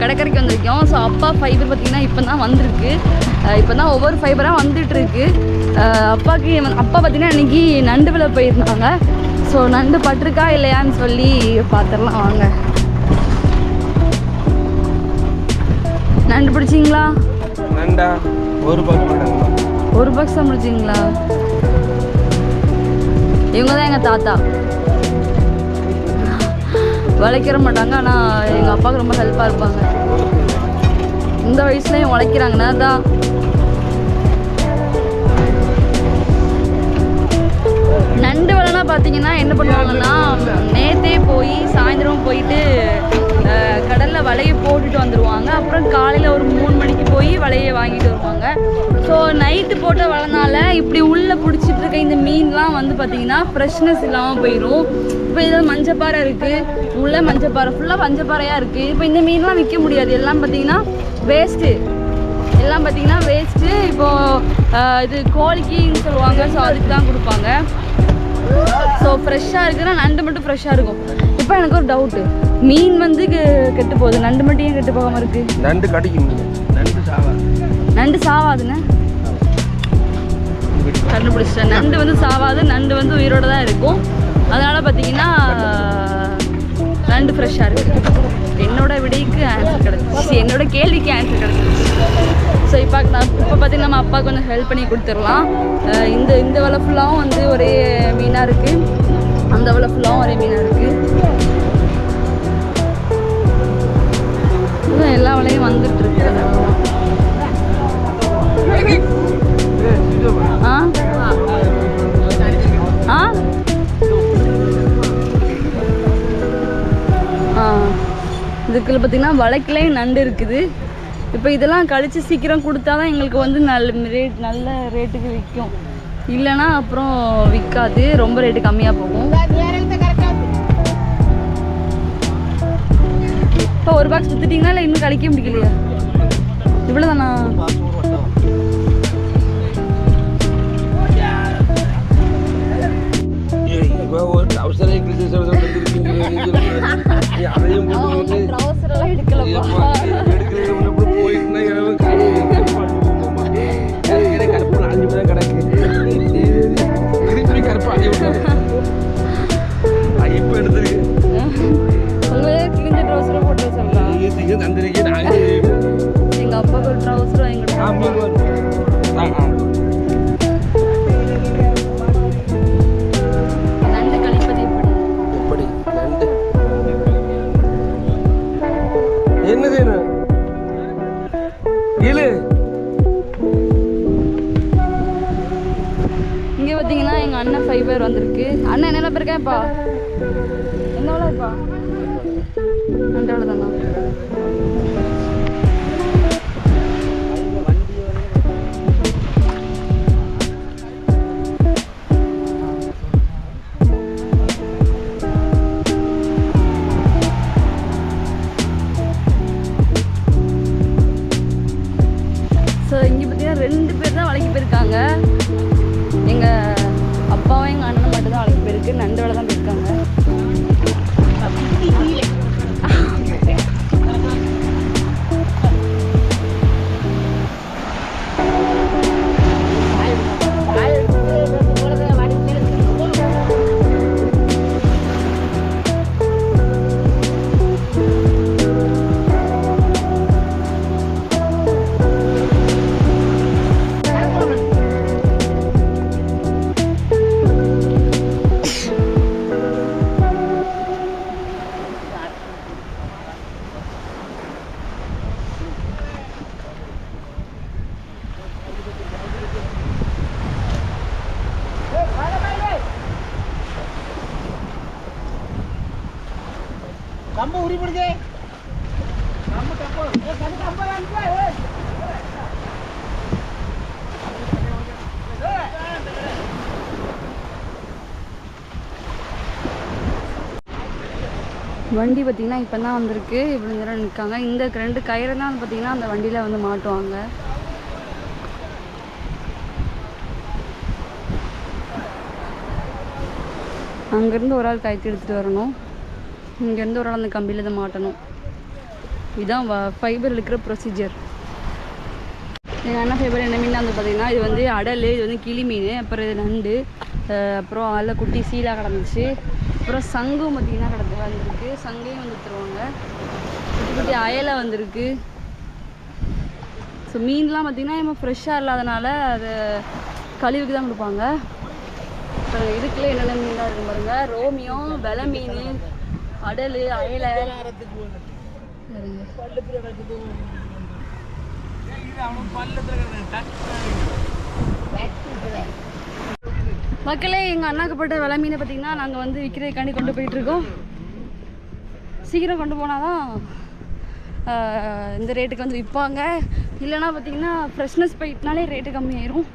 கடற்கரைக்கு வந்திருக்கோம். ஸோ அப்பா ஃபைபர் பார்த்திங்கன்னா இப்போ தான் வந்திருக்கு. இப்போ தான் ஒவ்வொரு ஃபைபராக வந்துட்டு இருக்கு அஹ் அப்பாக்கு வந்து- அப்பா பார்த்திங்கன்னா இன்னைக்கு நண்டு விழ போயிருந்தாங்க. ஸோ நண்டு பட்டிருக்கா இல்லையான்னு சொல்லி பார்த்துடலாம் வாங்க. நண்டு பிடிச்சிங்களா? நண்டா ஒரு பக்கம் ஒரு பாக்ஸ் தான் பிடிச்சிங்களா? இவங்க தான் எங்கள் தாத்தா. உழைக்கிற மாட்டாங்க ஆனால் எங்கள் அப்பாவுக்கு ரொம்ப ஹெல்ப்பாக இருப்பாங்க. இந்த வயசுலேயும் உழைக்கிறாங்கன்னா தான் நண்டு வலைனா பார்த்தீங்கன்னா என்ன பண்ணுவாங்கன்னா நேத்தே போய் சாயந்தரம் போயிட்டு கடலில் வலையை போட்டுட்டு வந்துடுவாங்க அப்புறம் காலையில் வலையை வாங்கிட்டு வருவாங்க. ஸோ நைட்டு போட்ட வலைனால இப்படி உள்ளே பிடிச்சிட்டு இருக்க இந்த மீன்லாம் வந்து பார்த்தீங்கன்னா ஃப்ரெஷ்னஸ் இல்லாமல் போயிடும் இப்போ இதில் மஞ்சப்பாறை இருக்குது உள்ளே மஞ்சப்பாறை ஃபுல்லாக மஞ்சப்பாறையாக இருக்குது இப்போ இந்த மீன்லாம் விற்க முடியாது. எல்லாம் பார்த்தீங்கன்னா வேஸ்ட்டு எல்லாம் பார்த்தீங்கன்னா வேஸ்ட்டு இப்போது இது கோழிக்குன்னு சொல்லுவாங்க. ஸோ அதுக்கு தான் கொடுப்பாங்க. ஸோ ஃப்ரெஷ்ஷாக இருக்குன்னா நண்டு மட்டும் ஃப்ரெஷ்ஷாக இருக்கும். இப்போ எனக்கு ஒரு டவுட்டு மீன் வந்து கெ- கெட்டு போகுது. நண்டு மட்டும் ஏன் கெட்டு போகாமல் இருக்குது நண்டு கடிக்கும் நண்டு சாவாதுன்னு கண்டுபிடிச்சிட்டேன். நண்டு வந்து சாவாது நண்டு வந்து உயிரோட தான் இருக்கும். அதனால் பார்த்தீங்கன்னா நண்டு ஃப்ரெஷ்ஷாக இருக்குது என்னோட விடைக்கு ஆன்சர் கிடச்சிச்சு என்னோட கேள்விக்கு ஆன்சர் கிடச்சிச்சு ஸோ இப்போ நான் இப்போ பார்த்தீங்கன்னா நம்ம அப்பாவுக்கு கொஞ்சம் ஹெல்ப் பண்ணி கொடுத்துடலாம். இந்த இந்த வலை ஃபுல்லாகவும் வந்து ஒரே மீனாக இருக்குது அந்த வலை ஃபுல்லாகவும் ஒரே மீனாக இருக்குது எல்லா வலையும் இதுக்குள்ள பார்த்தீங்கன்னா வளைக்கலையும் நண்டு இருக்குது இப்போ இதெல்லாம் கழித்து சீக்கிரம் கொடுத்தா தான் எங்களுக்கு வந்து நல்ல ரேட் நல்ல ரேட்டுக்கு விற்கும் இல்லைன்னா அப்புறம் விற்காது ரொம்ப ரேட்டு கம்மியாக போகும் இப்போ ஒரு பாக்ஸ் சுற்றிட்டீங்களா இல்லை இன்னும் கழிக்க முடியலையா இவ்வளோ தானா அவசர அதையும் எங்கள் அண்ணன் ஃபைவ் பேர் வந்திருக்கு. அண்ணன் என்ன பேருக்கேன்ப்பா இருக்கேன்ப்பா என்ன தானா மட்டும் தான் தான் கம்பு உரி கம்பு கம்பு கம்பு கம்பு வண்டி பார்த்திங்கன்னா இப்போ தான் வந்திருக்கு. இவ்வளோ நேரம் நிற்காங்க இந்த ரெண்டு கயிறு தான் பார்த்திங்கன்னா அந்த வண்டியில் வந்து மாட்டுவாங்க. அங்கேருந்து ஒரு ஆள் கயிற்று எடுத்துகிட்டு வரணும். இங்கேருந்து ஒரு ஆள் அந்த கம்பியில் இதை மாட்டணும். இதுதான் ஃபைபர் இருக்கிற ப்ரொசீஜர் எங்கள் அண்ணா ஃபைபர் என்ன மீன் வந்து பார்த்தீங்கன்னா இது வந்து அடல் இது வந்து கிளி மீன் அப்புறம் இது நண்டு அப்புறம் அதில் குட்டி சீலாக கிடந்துச்சு. அப்புறம் சங்கும் பார்த்தீங்கன்னா கிடந்து வந்திருக்கு. சங்கையும் வந்து தருவாங்க. குட்டி குட்டி அயலை வந்திருக்கு. ஸோ மீன்லாம் பார்த்தீங்கன்னா நம்ம ஃப்ரெஷ்ஷாக இல்லாதனால அதை கழிவுக்கு தான் கொடுப்பாங்க. அப்புறம் இதுக்குள்ளே என்னென்ன மீன்லாம் இருக்கு பாருங்கள் ரோமியோ வெலை மீன் அடல் அயல. மக்களே எங்கள் அண்ணாக்கு போட்ட விலை மீனை பார்த்தீங்கன்னா நாங்கள் வந்து விற்கிறதுக்காண்டி கொண்டு போயிட்டுருக்கோம். சீக்கிரம் கொண்டு போனால் தான் இந்த ரேட்டுக்கு வந்து விற்பாங்க. இல்லைன்னா பார்த்தீங்கன்னா ஃப்ரெஷ்னஸ் போயிட்டுனாலே ரேட்டு கம்மியாயிரும்.